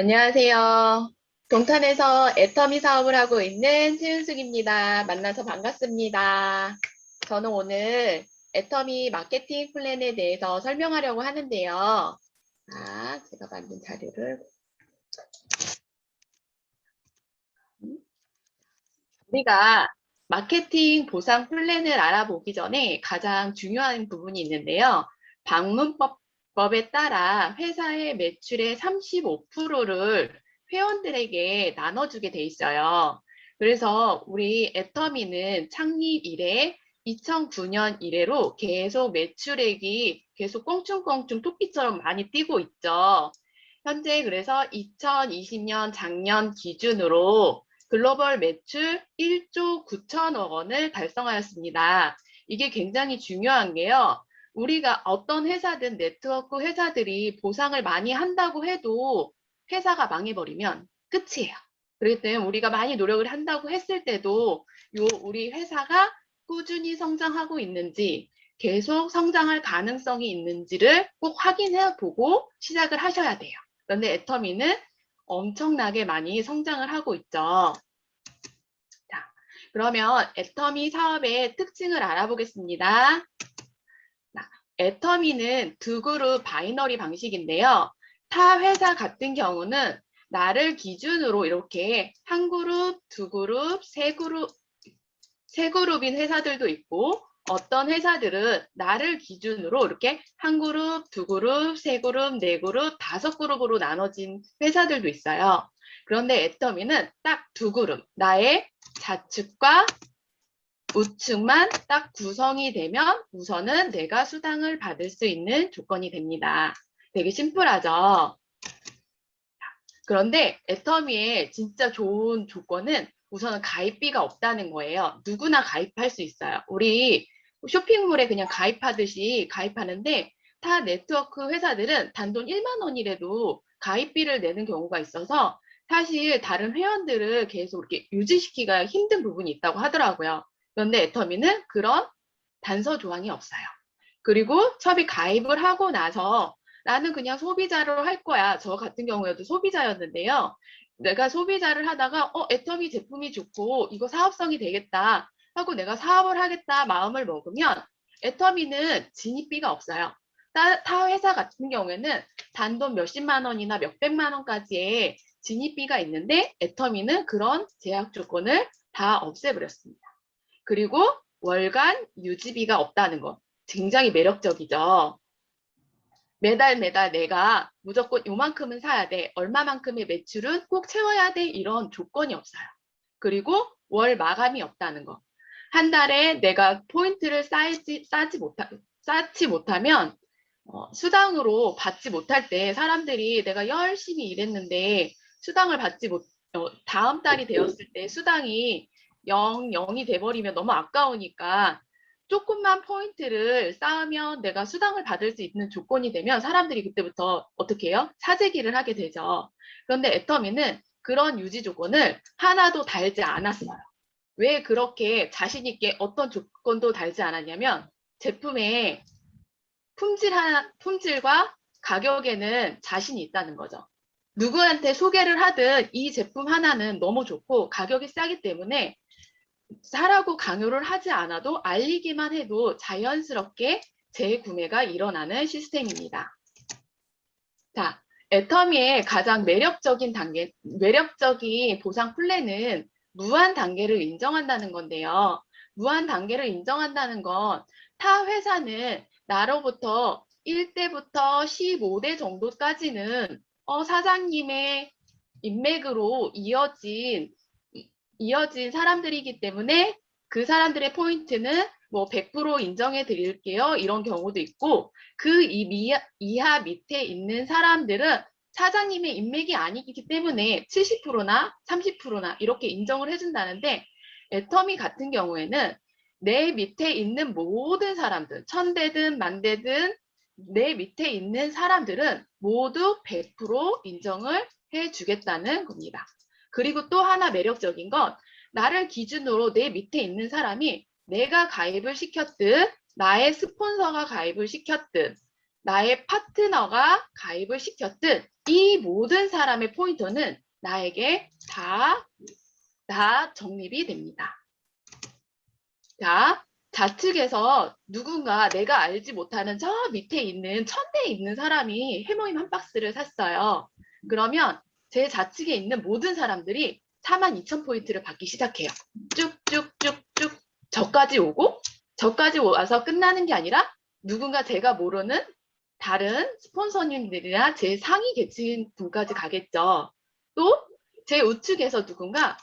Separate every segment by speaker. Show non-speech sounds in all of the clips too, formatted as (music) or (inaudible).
Speaker 1: 안녕하세요. 동탄에서 애터미 사업을 하고 있는 최윤숙입니다. 만나서 반갑습니다. 저는 오늘 애터미 마케팅 플랜에 대해서 설명하려고 하는데요. 자, 제가 만든 자료를 우리가 마케팅 보상 플랜을 알아보기 전에 가장 중요한 부분이 있는데요. 방문법 에 따라 회사의 매출의 35%를 회원들에게 나눠주게 돼 있어요. 그래서 우리 애터미는 창립 이래 2009년 이래로 계속 매출액이 계속 껑충껑충 토끼처럼 많이 뛰고 있죠. 현재 그래서 2020년 작년 기준으로 글로벌 매출 1조 9천억 원을 달성하였습니다. 이게 굉장히 중요한 게요. 우리가 어떤 회사든 네트워크 회사들이 보상을 많이 한다고 해도 회사가 망해버리면 끝이에요. 그렇기 때문에 우리가 많이 노력을 한다고 했을 때도 요 우리 회사가 꾸준히 성장하고 있는지 계속 성장할 가능성이 있는지를 꼭 확인해 보고 시작을 하셔야 돼요. 그런데 애터미는 엄청나게 많이 성장을 하고 있죠. 자, 그러면 애터미 사업의 특징을 알아보겠습니다. 자, 애터미는 두 그룹 바이너리 방식인데요. 타 회사 같은 경우는 나를 기준으로 이렇게 한 그룹, 두 그룹, 세 그룹, 세 그룹인 회사들도 있고 어떤 회사들은 나를 기준으로 이렇게 한 그룹, 두 그룹, 세 그룹, 네 그룹, 다섯 그룹으로 나눠진 회사들도 있어요. 그런데 애터미는 딱 두 그룹, 나의 좌측과 우측만 딱 구성이 되면 우선은 내가 수당을 받을 수 있는 조건이 됩니다. 되게 심플하죠? 그런데 애터미의 진짜 좋은 조건은 우선은 가입비가 없다는 거예요. 누구나 가입할 수 있어요. 우리 쇼핑몰에 그냥 가입하듯이 가입하는데 타 네트워크 회사들은 단돈 1만 원이라도 가입비를 내는 경우가 있어서 사실 다른 회원들을 계속 이렇게 유지시키기가 힘든 부분이 있다고 하더라고요. 그런데 애터미는 그런 단서 조항이 없어요. 그리고 첩이 가입을 하고 나서 나는 그냥 소비자로 할 거야. 저 같은 경우에도 소비자였는데요. 내가 소비자를 하다가 어 애터미 제품이 좋고 이거 사업성이 되겠다 하고 내가 사업을 하겠다 마음을 먹으면 애터미는 진입비가 없어요. 타, 타 회사 같은 경우에는 단돈 몇십만 원이나 몇백만 원까지의 진입비가 있는데 애터미는 그런 제약 조건을 다 없애버렸습니다. 그리고 월간 유지비가 없다는 것 굉장히 매력적이죠. 매달 매달 내가 무조건 요만큼은 사야 돼. 얼마만큼의 매출은 꼭 채워야 돼. 이런 조건이 없어요. 그리고 월 마감이 없다는 거. 한 달에 내가 포인트를 쌓지, 쌓지, 못하, 쌓지 못하면 어, 수당으로 받지 못할 때 사람들이 내가 열심히 일했는데 수당을 받지 못, 어, 다음 달이 되었을 때 수당이 0, 0이 돼버리면 너무 아까우니까 조금만 포인트를 쌓으면 내가 수당을 받을 수 있는 조건이 되면 사람들이 그때부터 어떻게 해요? 사재기를 하게 되죠. 그런데 애터미는 그런 유지 조건을 하나도 달지 않았어요. 왜 그렇게 자신 있게 어떤 조건도 달지 않았냐면 제품의 품질 하나, 품질과 가격에는 자신이 있다는 거죠. 누구한테 소개를 하든 이 제품 하나는 너무 좋고 가격이 싸기 때문에 사라고 강요를 하지 않아도 알리기만 해도 자연스럽게 재구매가 일어나는 시스템입니다. 자, 애터미의 가장 매력적인 단계, 매력적인 보상 플랜은 무한 단계를 인정한다는 건데요. 무한 단계를 인정한다는 건 타 회사는 나로부터 1대부터 15대 정도까지는 어, 사장님의 인맥으로 이어진 이어진 사람들이기 때문에 그 사람들의 포인트는 뭐 100% 인정해 드릴게요. 이런 경우도 있고 그 이하 밑에 있는 사람들은 사장님의 인맥이 아니기 때문에 70%나 30%나 이렇게 인정을 해준다는데 애터미 같은 경우에는 내 밑에 있는 모든 사람들, 천대든 만대든 내 밑에 있는 사람들은 모두 100% 인정을 해주겠다는 겁니다. 그리고 또 하나 매력적인 건 나를 기준으로 내 밑에 있는 사람이 내가 가입을 시켰든 나의 스폰서가 가입을 시켰든 나의 파트너가 가입을 시켰든 이 모든 사람의 포인터는 나에게 다, 다 적립이 됩니다. 자, 좌측에서 누군가 내가 알지 못하는 저 밑에 있는 천대에 있는 사람이 해모임 한 박스를 샀어요. 그러면 제 좌측에 있는 모든 사람들이 42,000포인트를 받기 시작해요. 쭉쭉쭉쭉 저까지 오고 저까지 와서 끝나는 게 아니라 누군가 제가 모르는 다른 스폰서님들이나 제 상위 계층 분까지 가겠죠. 또 제 우측에서 누군가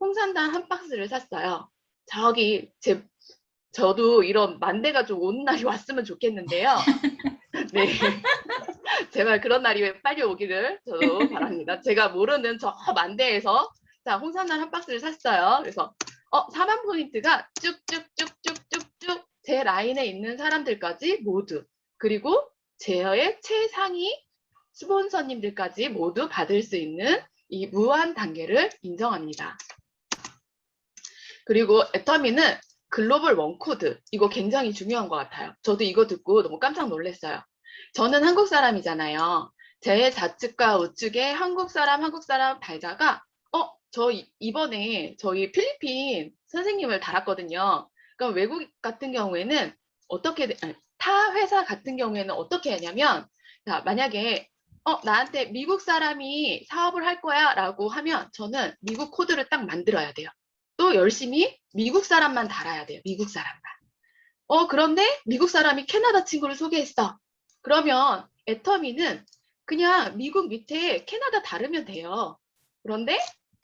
Speaker 1: 홍삼단 한 박스를 샀어요. 저기 제 저도 이런 만대가 좀 오는 날이 왔으면 좋겠는데요. (laughs) 네. 제발 그런 날이 빨리 오기를 저도 바랍니다. 제가 모르는 저 만대에서 자 홍삼단 한 박스를 샀어요. 그래서 어 4만 포인트가 쭉쭉쭉쭉쭉쭉 제 라인에 있는 사람들까지 모두 그리고 제어의 최상위 스폰서님들까지 모두 받을 수 있는 이 무한 단계를 인정합니다. 그리고 애터미는 글로벌 원코드 이거 굉장히 중요한 것 같아요. 저도 이거 듣고 너무 깜짝 놀랐어요. 저는 한국 사람이잖아요. 제 좌측과 우측에 한국 사람, 한국 사람 달다가 어, 저 이- 이번에 저희 필리핀 선생님을 달았거든요. 그럼 외국 같은 경우에는 어떻게 타 회사 같은 경우에는 어떻게 하냐면 자, 만약에 어, 나한테 미국 사람이 사업을 할 거야 라고 하면 저는 미국 코드를 딱 만들어야 돼요. 또 열심히 미국 사람만 달아야 돼요. 미국 사람만. 어, 그런데 미국 사람이 캐나다 친구를 소개했어. 그러면 애터미는 그냥 미국 밑에 캐나다 다르면 돼요. 그런데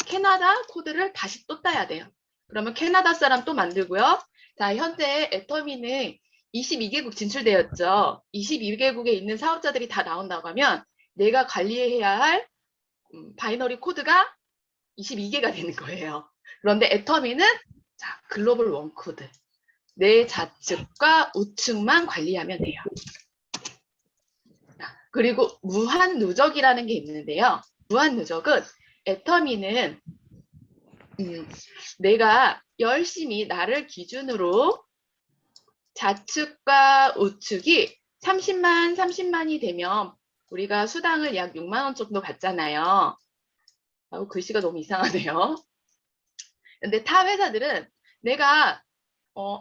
Speaker 1: 캐나다 코드를 다시 또 따야 돼요. 그러면 캐나다 사람 또 만들고요. 자, 현재 애터미는 22개국 진출되었죠. 22개국에 있는 사업자들이 다 나온다고 하면 내가 관리해야 할 음, 바이너리 코드가 22개가 되는 거예요. 그런데 애터미는 자, 글로벌 원코드. 내 좌측과 우측만 관리하면 돼요. 자, 그리고 무한 누적이라는 게 있는데요. 무한 누적은 애터미는 음, 내가 열심히 나를 기준으로 좌측과 우측이 30만, 30만이 되면 우리가 수당을 약 6만 원 정도 받잖아요. 아우, 글씨가 너무 이상하네요. 근데 타 회사들은 내가 어,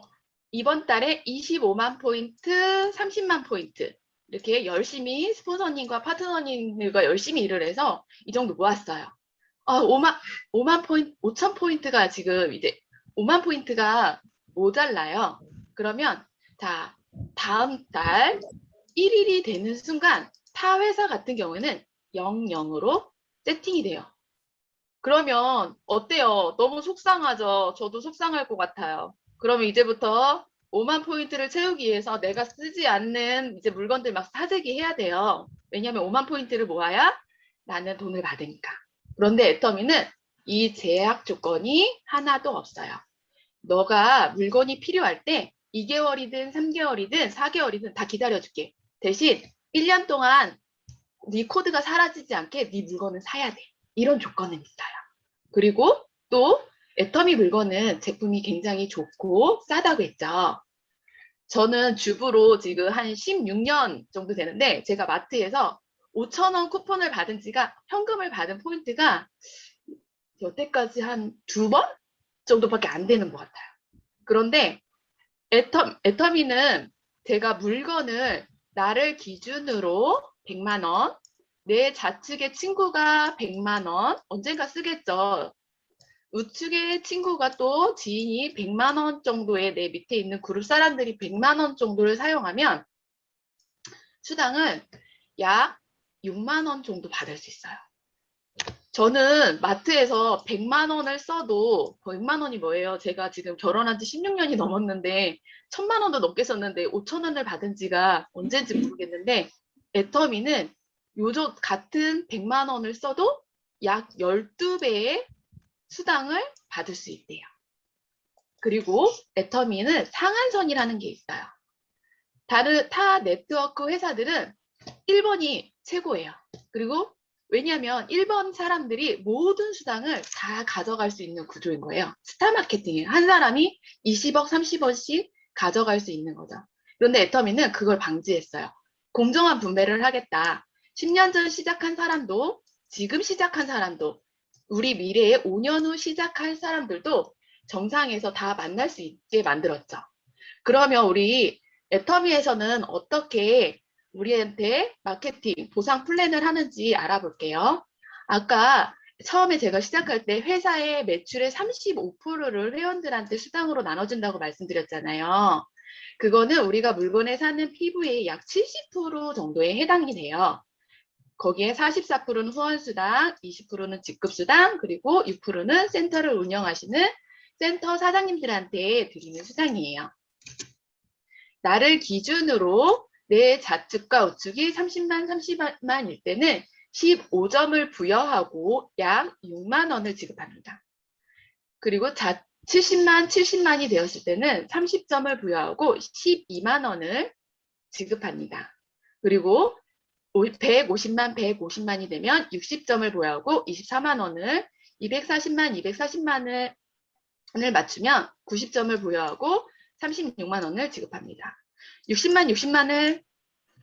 Speaker 1: 이번 달에 25만 포인트, 30만 포인트 이렇게 열심히 스폰서님과 파트너님들과 열심히 일을 해서 이 정도 모았어요. 아, 5만 5만 포인트, 5천 포인트가 지금 이제 5만 포인트가 모자라요. 그러면 자 다음 달 1일이 되는 순간 타 회사 같은 경우에는 00으로 세팅이 돼요. 그러면 어때요? 너무 속상하죠? 저도 속상할 것 같아요. 그러면 이제부터 5만 포인트를 채우기 위해서 내가 쓰지 않는 이제 물건들 막 사재기 해야 돼요. 왜냐하면 5만 포인트를 모아야 나는 돈을 받으니까. 그런데 애터미는 이 제약 조건이 하나도 없어요. 너가 물건이 필요할 때 2개월이든 3개월이든 4개월이든 다 기다려줄게. 대신 1년 동안 네 코드가 사라지지 않게 네 물건은 사야 돼. 이런 조건은 있어요. 그리고 또 애터미 물건은 제품이 굉장히 좋고 싸다고 했죠. 저는 주부로 지금 한 16년 정도 되는데 제가 마트에서 5,000원 쿠폰을 받은 지가 현금을 받은 포인트가 여태까지 한 두 번 정도밖에 안 되는 것 같아요. 그런데 애터, 애터미는 제가 물건을 나를 기준으로 100만 원, 내 좌측의 친구가 100만 원, 언젠가 쓰겠죠. 우측의 친구가 또 지인이 100만 원 정도의 내 밑에 있는 그룹 사람들이 100만 원 정도를 사용하면 수당을 약 6만 원 정도 받을 수 있어요. 저는 마트에서 100만 원을 써도 100만 원이 뭐예요? 제가 지금 결혼한 지 16년이 넘었는데 1000만 원도 넘게 썼는데 5천 원을 받은 지가 언제인지 모르겠는데 애터미는 요즘 같은 100만 원을 써도 약 12배의 수당을 받을 수 있대요. 그리고 애터미는 상한선이라는 게 있어요. 다른 타 네트워크 회사들은 1번이 최고예요. 그리고 왜냐하면 1번 사람들이 모든 수당을 다 가져갈 수 있는 구조인 거예요. 스타 마케팅이에요. 한 사람이 20억, 30억씩 가져갈 수 있는 거죠. 그런데 애터미는 그걸 방지했어요. 공정한 분배를 하겠다. 10년 전 시작한 사람도 지금 시작한 사람도 우리 미래에 5년 후 시작할 사람들도 정상에서 다 만날 수 있게 만들었죠. 그러면 우리 애터미에서는 어떻게 우리한테 마케팅 보상 플랜을 하는지 알아볼게요. 아까 처음에 제가 시작할 때 회사의 매출의 35%를 회원들한테 수당으로 나눠준다고 말씀드렸잖아요. 그거는 우리가 물건에 사는 피부의 약 70% 정도에 해당이 돼요. 거기에 44%는 후원수당, 20%는 직급수당, 그리고 6%는 센터를 운영하시는 센터 사장님들한테 드리는 수당이에요. 나를 기준으로 내 좌측과 우측이 30만, 30만일 때는 15점을 부여하고 약 6만 원을 지급합니다. 그리고 좌 70만, 70만이 되었을 때는 30점을 부여하고 12만 원을 지급합니다. 그리고 150만, 150만이 되면 60점을 부여하고 24만 원을 240만, 240만을 맞추면 90점을 부여하고 36만 원을 지급합니다. 60만, 60만을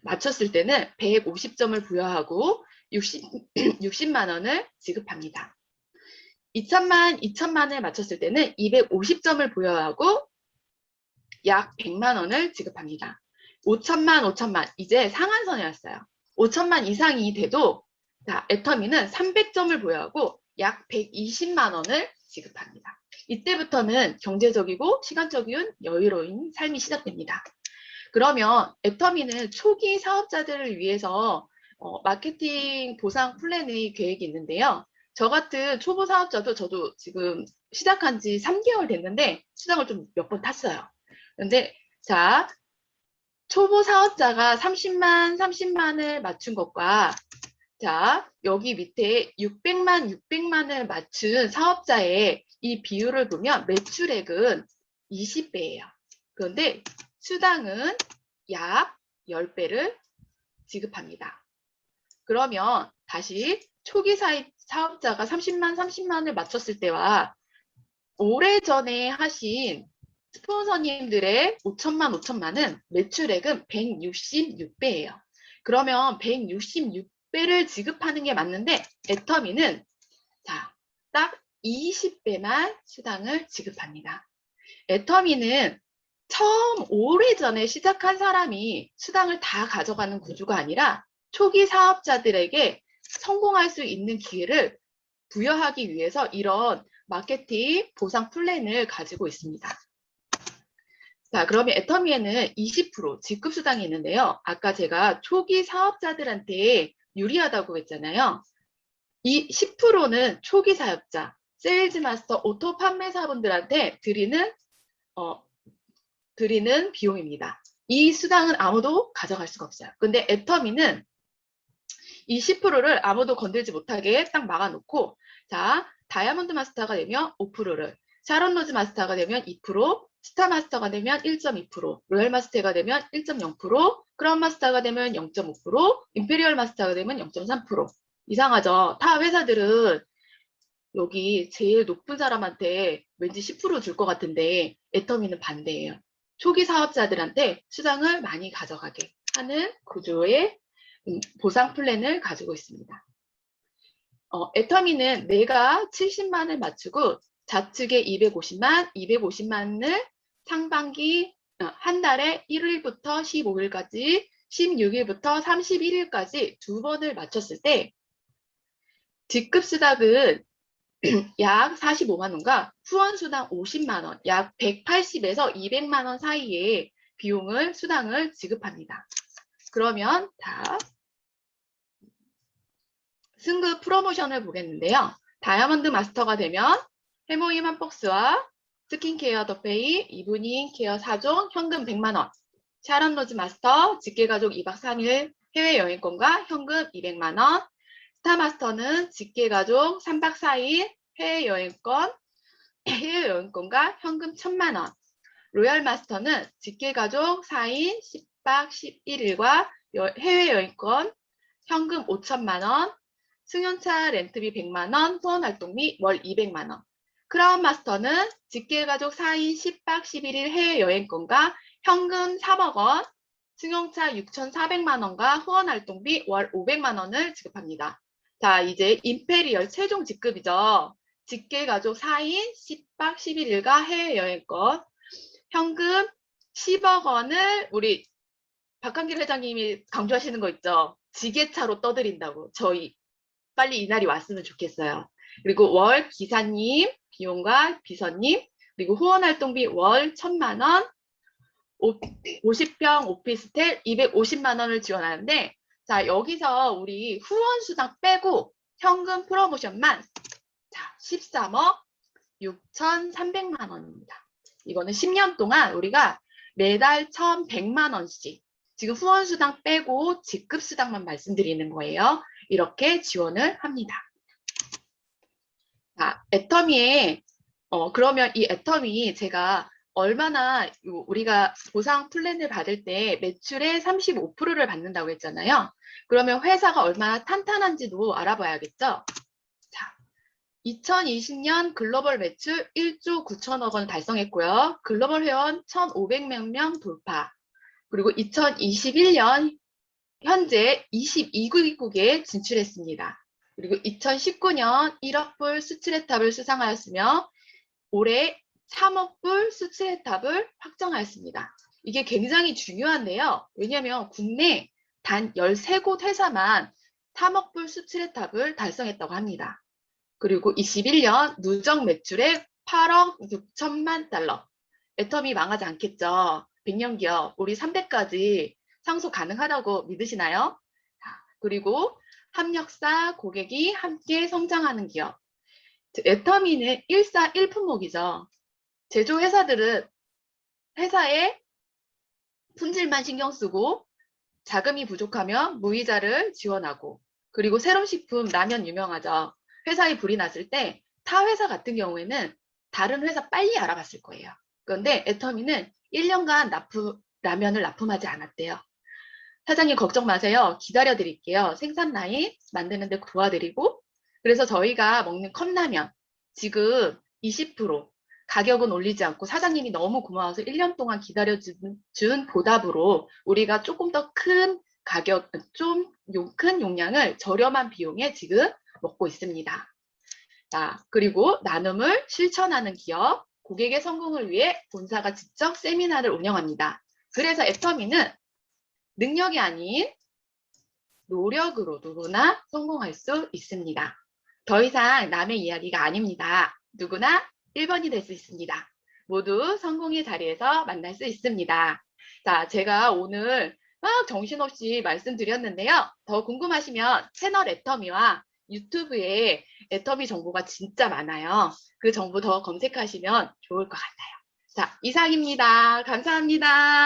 Speaker 1: 맞췄을 때는 150점을 부여하고 60, 60 만 원을 지급합니다. 2천만, 2천만을 맞췄을 때는 250점을 부여하고 약 100만 원을 지급합니다. 5천만, 5천만 이제 상한선에 왔어요. 5천만 이상이 돼도 자, 애터미는 300점을 부여하고 약 120만 원을 지급합니다. 이때부터는 경제적이고 시간적인 여유로운 삶이 시작됩니다. 그러면 애터미는 초기 사업자들을 위해서 어, 마케팅 보상 플랜의 계획이 있는데요. 저 같은 초보 사업자도 저도 지금 시작한 지 3개월 됐는데 수당을 좀 몇 번 탔어요. 근데 자 초보 사업자가 30만 30만을 맞춘 것과 자 여기 밑에 600만 600만을 맞춘 사업자의 이 비율을 보면 매출액은 20배예요. 그런데 수당은 약 10배를 지급합니다. 그러면 다시 초기 사업자가 30만, 30만을 맞췄을 때와 오래전에 하신 스폰서님들의 5천만, 5천만은 매출액은 166배예요. 그러면 166배를 지급하는 게 맞는데 애터미는 자, 딱 20배만 수당을 지급합니다. 애터미는 처음 오래전에 시작한 사람이 수당을 다 가져가는 구조가 아니라 초기 사업자들에게 성공할 수 있는 기회를 부여하기 위해서 이런 마케팅 보상 플랜을 가지고 있습니다. 자, 그러면 애터미에는 20% 직급 수당이 있는데요. 아까 제가 초기 사업자들한테 유리하다고 했잖아요. 이 10%는 초기 사업자, 세일즈 마스터, 오토 판매사분들한테 드리는 어, 드리는 비용입니다. 이 수당은 아무도 가져갈 수가 없어요. 근데 애터미는 이 10%를 아무도 건들지 못하게 딱 막아놓고 자 다이아몬드 마스터가 되면 5%를 샤론 로즈 마스터가 되면 2%, 스타 마스터가 되면 1.2%, 로얄 마스터가 되면 1.0%, 크라운 마스터가 되면 0.5%, 임페리얼 마스터가 되면 0.3%. 이상하죠? 타 회사들은 여기 제일 높은 사람한테 왠지 10%줄 것 같은데 애터미는 반대예요. 초기 사업자들한테 수당을 많이 가져가게 하는 구조의 음, 보상 플랜을 가지고 있습니다. 어, 애터미는 내가 70만을 맞추고 좌측에 250만, 250만을 상반기 어, 한 달에 1일부터 15일까지, 16일부터 31일까지 두 번을 맞췄을 때 직급 수당은 (clears throat) 약 45만 원과 후원 수당 50만 원, 약 180에서 200만 원 사이의 비용을 수당을 지급합니다. 그러면 다 승급 프로모션을 보겠는데요. 다이아몬드 마스터가 되면 해모임 한 박스와 스킨케어 더페이, 이브닝 케어 4종, 현금 100만원, 샤론 로즈 마스터, 직계가족 2박 3일 해외여행권과 현금 200만원, 스타마스터는 직계가족 3박 4일 해외여행권, 해외여행권과 현금 1000만원, 로얄마스터는 직계가족 4인 10박 11일과 해외여행권, 현금 5천만원, 승용차 렌트비 100만원, 후원활동비 월 200만원. 크라운 마스터는 직계가족 4인 10박 11일 해외여행권과 현금 3억 원, 승용차 6,400만 원과 후원 활동비 월 500만 원을 지급합니다. 자, 이제 임페리얼 최종 직급이죠. 직계 가족 4인 10박 11일과 해외여행권 현금 10억 원을 우리 박한길 회장님이 강조하시는 거 있죠. 지게차로 떠드린다고. 저희 빨리 이날이 왔으면 좋겠어요. 그리고 월 기사님 비용과 비서님 그리고 후원 활동비 월 1천만 원 50평 오피스텔 250만 원을 지원하는데 자 여기서 우리 후원 수당 빼고 현금 프로모션만 자 13억 6,300만 원입니다. 이거는 10년 동안 우리가 매달 1,100만 원씩 지금 후원 수당 빼고 직급 수당만 말씀드리는 거예요. 이렇게 지원을 합니다. 자, 애터미에 어 그러면 이 애터미 제가 얼마나 요- 우리가 보상 플랜을 받을 때 매출의 35%를 받는다고 했잖아요. 그러면 회사가 얼마나 탄탄한지도 알아봐야겠죠. 자, 2020년 글로벌 매출 1조 9천억 원 달성했고요. 글로벌 회원 1,500명 명 돌파. 그리고 2021년 현재 22개국에 진출했습니다. 그리고 2019년 1억 불 수출의 탑을 수상하였으며 올해 3억 불 수출의 탑을 확정하였습니다. 이게 굉장히 중요한데요. 왜냐하면 국내 단 13곳 회사만 3억 불 수출의 탑을 달성했다고 합니다. 그리고 21년 누적 매출액 8억 6천만 달러. 애텀이 망하지 않겠죠. 100년 기업, 우리 300까지 상속 가능하다고 믿으시나요? 자, 그리고 합력사 고객이 함께 성장하는 기업. 애터미는 1사 1품목이죠. 제조회사들은 회사의 품질만 신경 쓰고 자금이 부족하면 무이자를 지원하고 그리고 새로운 식품 라면 유명하죠. 회사에 불이 났을 때 타 회사 같은 경우에는 다른 회사 빨리 알아봤을 거예요. 그런데 애터미는 1년간 납품, 라면을 납품하지 않았대요. 사장님 걱정 마세요. 기다려 드릴게요. 생산 라인 만드는데 도와드리고 그래서 저희가 먹는 컵라면 지금 20% 가격은 올리지 않고 사장님이 너무 고마워서 1년 동안 기다려준 준 보답으로 우리가 조금 더 큰 가격, 좀 큰 용량을 저렴한 비용에 지금 먹고 있습니다. 자, 그리고 나눔을 실천하는 기업, 고객의 성공을 위해 본사가 직접 세미나를 운영합니다. 그래서 애터미는 능력이 아닌 노력으로 누구나 성공할 수 있습니다. 더 이상 남의 이야기가 아닙니다. 누구나 1번이 될 수 있습니다. 모두 성공의 자리에서 만날 수 있습니다. 자, 제가 오늘 막 정신없이 말씀드렸는데요. 더 궁금하시면 채널 애터미와 유튜브에 애터미 정보가 진짜 많아요. 그 정보 더 검색하시면 좋을 것 같아요. 자, 이상입니다. 감사합니다.